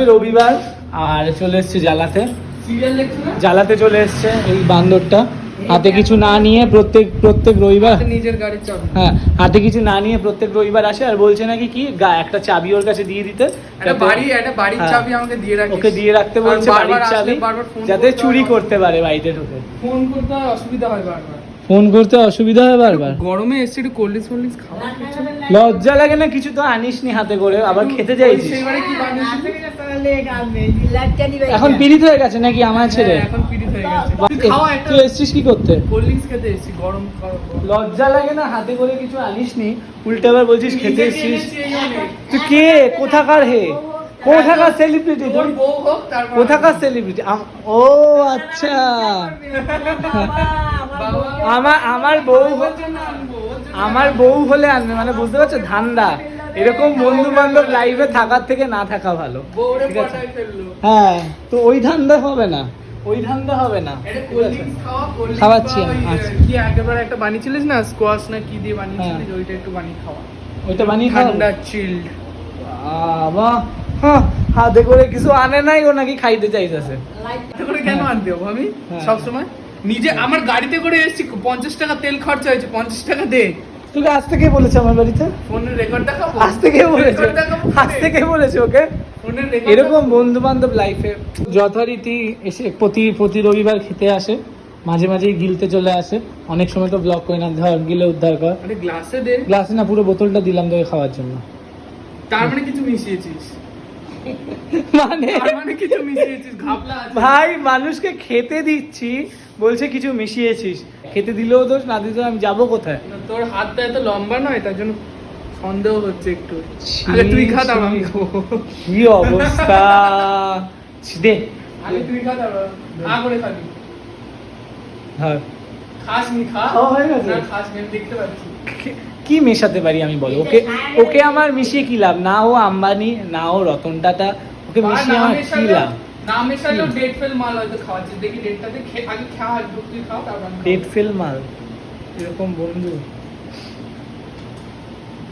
আজকে রবিবার আর চলে এসছে জ্বালাতে। জ্বালাতে চলে এসছে এই বান্দরটা। হাতে কিছু না নিয়ে প্রত্যেক প্রত্যেক রবিবার নিজের গাড়ির চাবি। হ্যাঁ হাতে কিছু না নিয়ে প্রত্যেক রবিবার আসে আর বলছে নাকি কি গা- একটা চাবি ওর কাছে দিয়ে দিতে। একটা বাড়ি একটা বাড়ির হ্যাঁ। চাবি আমাকে দিয়ে রাখিস। ওকে দিয়ে রাখতে বলছে বাড়ির চাবি যাতে চুরি করতে পারে বাড়িতে ঢুকে। ফোন করতে অসুবিধা হয় বারবার। ফোন করতে অসুবিধা হয় বারবার। গরমে এসছে একটু কোল্ড ড্রিঙ্কস ড্রিঙ্কস খাওয়া লজ্জা লাগে না কিছু তো আনিসনি হাতে করে আবার খেতে চাইছিস। সেইবারে কি বানিয়েছিস এখন পিরিত হয়ে গেছে নাকি আমার ছেলে? হ্যাঁ, এখন পিরিত হয়ে গেছে। তুই খাওয়া একটা তুই এসছিস কি করতে? কোল্ড ড্রিঙ্কস খেতে এসেছি গরম খাওয়া- লজ্জা লাগে না হাতে করে কিছু আনিসনি উল্টে আবার বলছিস খেতে এসছিস। তুই কে? কোথাকার হে? কোথাকার সেলিব্রিটি তোর? বউ হোক তারপর কোথাকার সেলিব্রিটি ও আচ্ছা। আমার আমার বউ আমার বউ হলে আনবে মানে বুঝতে পারছ? ধান্দা। এরকম বন্ধু বান্ধব লাইফে থাকার থেকে না থাকা ভালো। ঠিক আছে? হ্যাঁ তো ওই ধান্দা হবে না। ওই ধান্দা হবে না। খাওয়া খাওয়াচ্ছি আচ্ছা। কি একেবারে একটা বানিয়েছিলিস না? স্কোয়াশ না কি দিয়ে বানিয়েছিলিস? হ্যাঁ। ওইটা একটু বানিয়ে খাওয়া। ওইটা বানিয়ে খাওয়াবো? ঠান্ডা চিল্ড বাবা। হ্যাঁ, হাতে করে কিছু আনে নাই ও নাকি খাইতে চাইতেছে। কেন আনতে হব আমি হ্যাঁ। নিজে আমার গাড়িতে করে এসেছি পঞ্চাশ টাকা তেল খরচা হয়েছে পঞ্চাশ টাকা দে। তোকে আজ কে বলেছে আমার বাড়িতে? ফোনের রেকর্ড দেখাবো আসতে কে বলেছে। দেখাবো আসতে বলেছে ওকে? এরকম? বন্ধু বান্ধব লাইফে যথারীতি এসে প্রতি প্রতি রবিবার খেতে আসে মাঝে মাঝেই গিলতে চলে আসে। অনেক সময় তো ব্লক করে না ধর গিলে উদ্ধার কর। গ্লাসে দে। গ্লাসে না পুরো বোতলটা দিলাম তোকে খাওয়ার জন্য। তার মানে কিছু মিশিয়েছিস? মানে মানে ভাই মানুষকে খেতে দিচ্ছি বলছে কিছু মিশিয়েছিস। খেতে দিলেও দোষ না দিলেও আমি যাব কোথায়? তোর হাতটা এত লম্বা নয় তার জন্য সন্দেহ হচ্ছে একটু। তুই খা আমি খাব কি অবস্থা? দে। তুই খা করে খাবি। ধর। খাস নি খা হয়ে গেছে। খাস নি দেখতে পাচ্ছি। কি- মেশাতে পারি আমি বলো? ওকে ওকে আমার মিশিয়ে কি লাভ? না ও আম্বানি না ও রতন টাটা ওকে মিশিয়ে আমার কি লাভ? ডেট ফেল মাল দেখি ডেটটাতে আগে খা একটু তুই খাও তারপর ডেট ফেল মাল? এরকম বন্ধু।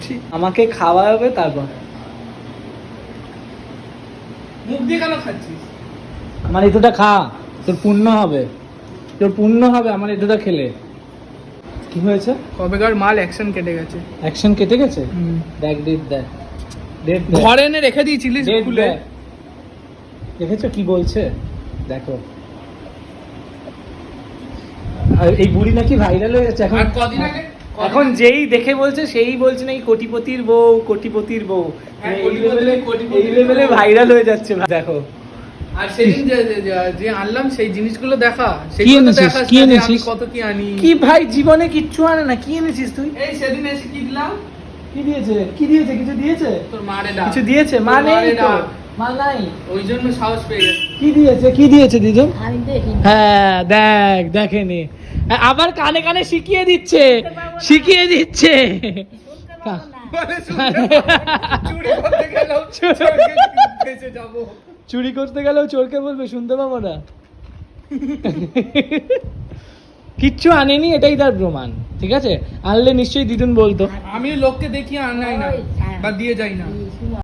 ছি, আমাকে তারপর? মুখ দিয়ে কেন খাচ্ছিস? আমার এতটা খা তোর পুণ্য হবে। তোর পুণ্য হবে আমার এতটা খেলে। কি হয়েছে? কবেকার মাল অ্যাকশন কেটে গেছে। অ্যাকশন কেটে গেছে? দেখ ডেট দেখ। ডেট ঘরে এনে রেখে দিয়েছিলিস খুলে। দেখেছ কি বলছে? দেখো। আর এই বুড়ি নাকি ভাইরাল হয়ে যাচ্ছে। এখন কদিন আগে? এখন যেই দেখে বলছে সেই বলছে নাকি কোটিপতির বউ কোটিপতির বউ। হ্যাঁ, এই লেভেলে কোটিপতি এই লেভেলে ভাইরাল হয়ে যাচ্ছে। দেখো। আর সেদিন যে যে- আনলাম সেই জিনিসগুলো দেখা। কি এনেছিস? কি না এনেছিস? কত কি আনি। কি ভাই জীবনে কিচ্ছু আনে না। কি এনেছিস তুই? এই সেদিন এসে কি দিলাম? কি দিয়েছে? কি দিয়েছে? কিছু দিয়েছে? তোর মারে ডাক। কিছু দিয়েছে? মা নেই তো? মা নাই। ওই জন্য সাহস পেয়ে গেছে। কি দিয়েছে? কি দিয়েছে দিদুন? আমি দেখি হ্যাঁ দেখ দেখেনি। হ্যাঁ, আবার কানে কানে শিখিয়ে দিচ্ছে। শিখিয়ে দিচ্ছে। বলে শুনতে চুরি করতে বেঁচে যাব। চুরি করতে গেলেও চোরকে বলবে শুনতে পাবো না। কিচ্ছু আনেনি এটাই তার প্রমাণ ঠিক আছে? আনলে নিশ্চয়ই দিদুন বলতো। আমি লোককে দেখি আনাই না বা দিয়ে যাই না।